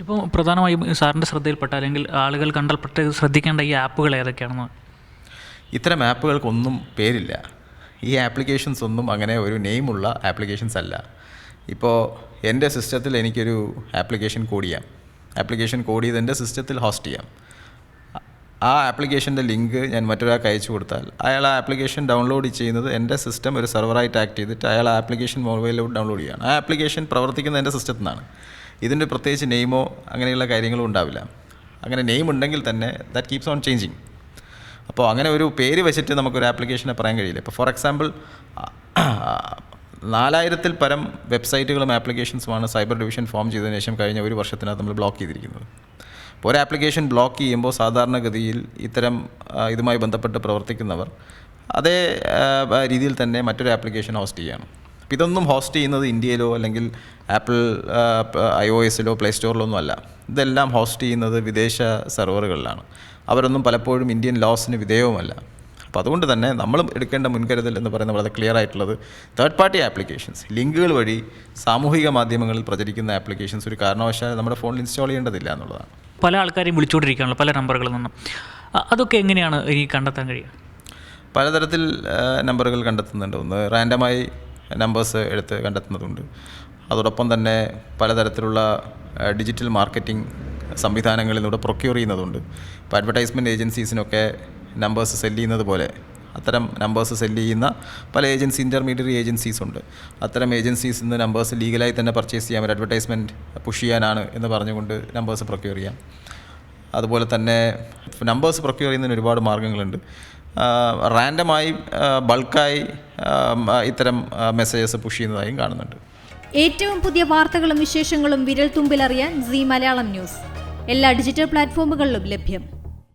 ഇപ്പോൾ പ്രധാനമായും സാറിന്റെ ശ്രദ്ധയിൽപ്പെട്ട അല്ലെങ്കിൽ ആളുകൾ കണ്ടൽപ്പെട്ട് ശ്രദ്ധിക്കേണ്ട ഈ ആപ്പുകൾ ഏതൊക്കെയാണെന്ന് ഇത്തരം ആപ്പുകൾക്കൊന്നും പേരില്ല. ഈ ആപ്ലിക്കേഷൻസ് ഒന്നും അങ്ങനെ ഒരു നെയിമുള്ള ആപ്ലിക്കേഷൻസ് അല്ല. ഇപ്പോൾ എന്റെ സിസ്റ്റത്തിൽ എനിക്കൊരു ആപ്ലിക്കേഷൻ കോഡ് ചെയ്യാം. ആപ്ലിക്കേഷൻ കോഡ് ചെയ്ത് എന്റെ സിസ്റ്റത്തിൽ ഹോസ്റ്റ് ചെയ്യാം. ആ ആപ്ലിക്കേഷന്റെ ലിങ്ക് ഞാൻ മറ്റൊരാൾക്ക് അയച്ചു കൊടുത്താൽ അയാൾ ആ ആപ്ലിക്കേഷൻ ഡൗൺലോഡ് ചെയ്യുന്നത് എന്റെ സിസ്റ്റം ഒരു സെർവറായിട്ട് ആക്ട് ചെയ്തിട്ട് അയാൾ ആ ആപ്ലിക്കേഷൻ മൊബൈലിലോട്ട് ഡൗൺലോഡ് ചെയ്യുകയാണ് ആ ആപ്ലിക്കേഷൻ പ്രവർത്തിക്കുന്നത് എന്റെ സിസ്റ്റത്തിൽ നിന്നാണ് ഇതിന്റെ പ്രത്യേകിച്ച് നെയിമോ അങ്ങനെയുള്ള കാര്യങ്ങളും ഉണ്ടാവില്ല. അങ്ങനെ നെയിം ഉണ്ടെങ്കിൽ തന്നെ ദാറ്റ് കീപ്സ് ഓൺ ചേഞ്ചിങ് അപ്പോൾ അങ്ങനെ ഒരു പേര് വെച്ചിട്ട് നമുക്കൊരു ആപ്ലിക്കേഷനെ പറയാൻ കഴിയില്ല. ഇപ്പോൾ ഫോർ എക്സാമ്പിൾ നാലായിരത്തിൽ പരം വെബ്സൈറ്റുകളും ആപ്ലിക്കേഷൻസുമാണ് സൈബർ ഡിവിഷൻ ഫോം ചെയ്തതിനു ശേഷം കഴിഞ്ഞ ഒരു വർഷത്തിനകത്ത് നമ്മൾ ബ്ലോക്ക് ചെയ്തിരിക്കുന്നത്. അപ്പോൾ ഒരു ആപ്ലിക്കേഷൻ ബ്ലോക്ക് ചെയ്യുമ്പോൾ സാധാരണഗതിയിൽ ഇത്തരം ഇതുമായി ബന്ധപ്പെട്ട് പ്രവർത്തിക്കുന്നവർ അതേ രീതിയിൽ തന്നെ മറ്റൊരു ആപ്ലിക്കേഷൻ ഹോസ്റ്റ് ചെയ്യണം അപ്പോൾ ഇതൊന്നും ഹോസ്റ്റ് ചെയ്യുന്നത് ഇന്ത്യയിലോ അല്ലെങ്കിൽ ആപ്പിൾ ഐ ഒ എസിലോ പ്ലേ സ്റ്റോറിലോ ഒന്നും അല്ല. ഇതെല്ലാം ഹോസ്റ്റ് ചെയ്യുന്നത് വിദേശ സെർവറുകളിലാണ്. അവരൊന്നും പലപ്പോഴും ഇന്ത്യൻ ലോസിന് വിധേയവുമല്ല. അപ്പോൾ അതുകൊണ്ട് തന്നെ നമ്മൾ എടുക്കേണ്ട മുൻകരുതൽ എന്ന് പറയുന്നത് വളരെ ക്ലിയർ ആയിട്ടുള്ളത് തേർഡ് പാർട്ടി ആപ്ലിക്കേഷൻസ് ലിങ്കുകൾ വഴി സാമൂഹിക മാധ്യമങ്ങളിൽ പ്രചരിക്കുന്ന ആപ്ലിക്കേഷൻസ് ഒരു കാരണവശാലും നമ്മുടെ ഫോണിൽ ഇൻസ്റ്റാൾ ചെയ്യേണ്ടതില്ല എന്നുള്ളതാണ്. പല ആൾക്കാരെയും വിളിച്ചുകൊണ്ടിരിക്കുകയാണല്ലോ പല നമ്പറുകളിൽ നിന്നും. അതൊക്കെ എങ്ങനെയാണ് ഈ കണ്ടെത്താൻ കഴിയുക? പലതരത്തിൽ നമ്പറുകൾ കണ്ടെത്തുന്നുണ്ട്. ഒന്ന് റാൻഡമായി നമ്പേഴ്സ് എടുത്ത് കണ്ടെത്തുന്നതുണ്ട്. അതോടൊപ്പം തന്നെ പലതരത്തിലുള്ള ഡിജിറ്റൽ മാർക്കറ്റിംഗ് സംവിധാനങ്ങളിൽ സംവിധാനങ്ങളിലൂടെ പ്രൊക്യൂർ ചെയ്യുന്നതുണ്ട്. ഇപ്പോൾ അഡ്വർടൈസ്മെന്റ് ഏജൻസീസിനൊക്കെ നമ്പേഴ്സ് സെല്ല് ചെയ്യുന്നത് പോലെ അത്തരം നമ്പേഴ്സ് സെല്ല് ചെയ്യുന്ന പല ഏജൻസി ഇന്റർമീഡിയറ്റ് ഏജൻസീസ് ഉണ്ട്. അത്തരം ഏജൻസീസ് നിന്ന് നമ്പേഴ്സ് ലീഗലായി തന്നെ പർച്ചേസ് ചെയ്യാൻ ഒരു അഡ്വർടൈസ്മെന്റ് പുഷ് ചെയ്യാനാണ് എന്ന് പറഞ്ഞുകൊണ്ട് നമ്പേഴ്സ് പ്രൊക്യൂർ ചെയ്യാം. അതുപോലെ തന്നെ നമ്പേഴ്സ് പ്രൊക്യൂർ ചെയ്യുന്നതിന് ഒരുപാട് മാർഗങ്ങളുണ്ട്. റാൻഡമായി ബൾക്കായി ഇത്തരം മെസ്സേജസ് പുഷ് ചെയ്യുന്നതായും കാണുന്നുണ്ട്. ഏറ്റവും പുതിയ വാർത്തകളും വിശേഷങ്ങളും വിരൽ തുമ്പിലറിയാൻ സി മലയാളം ന്യൂസ്. എല്ലാ ഡിജിറ്റൽ പ്ലാറ്റ്ഫോമുകളിലും ലഭ്യം.